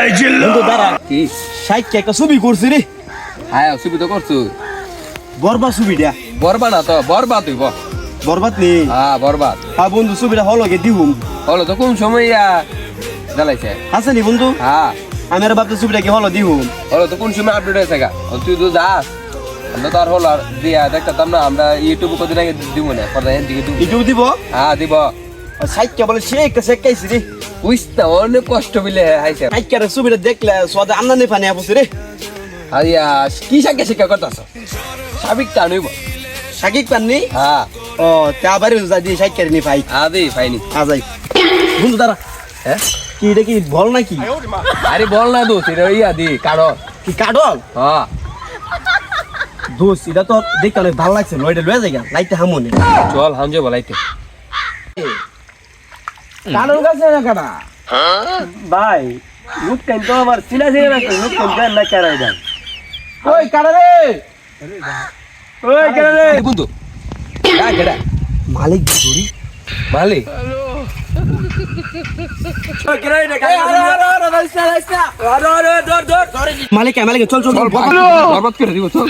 বন্ধু দাঁড়া কি? সাইক একটা ছবি করছি রে। হ্যাঁ করছ। বরবা ছবিটা। বরবা না তো বরবাদ হইব। বরবাদ নেই হ্যাঁ বরবাদ। হ্যাঁ বন্ধু ছবিটা হলকে দিহুম। হলো তো কোন সময় ইয়া জ্বালাইছে? আছে নি বন্ধু? হ্যাঁ। আমি আর ভাবতে ছবিটা কি হলো দিহুম। হলো তো কোন সময় আপডেট হয়েছে গা? তুই তো যাস আমরা তো আর হলো আর দিয়া দেখতাম না আমরা ইউটিউবে কদিন আগে দিব না পরে দিব ইউটিউব দিব? হ্যাঁ দিব। সাইকটা বলে সে একটা শেখাইছি রে। বুঝতে অনেক কষ্ট বিলে আইছে। সাইকার ছবিটা দেখলে সোয়াদে আমদানি পানি আপছে রে। আর ইয়া কি সাকে শিক্ষা করতেছ? সাবিক টানুইব সাকিব পাননি হ্যাঁ। ও তে আবার যা দিয়ে সাইকার নি ভাই আদি আ যাই। বন্ধু দাঁড়া। হ্যাঁ? কি এটা কি বল নাকি? আরে বল না দোস্ত এটা ইয়া দি কারণ কি কাডল? হ্যাঁ। দোস্ত এটা তো দেখতে অনেক ভালো লাগছে লইটা লয়ে যাই লাইতে হামনে। চল হামজে বলাইতে কাডল গাছে না কাটা ভাই লুক কেন তো আমার? চিনা যায় না লুক কেন জান না কারাই দেন ওই কাটা রে! ওই কাটা রে! বন্ধু। কেডা মালিক ধরি মালিক মালিক মালিক চল চল চল। বরবাদ করে দিব চল।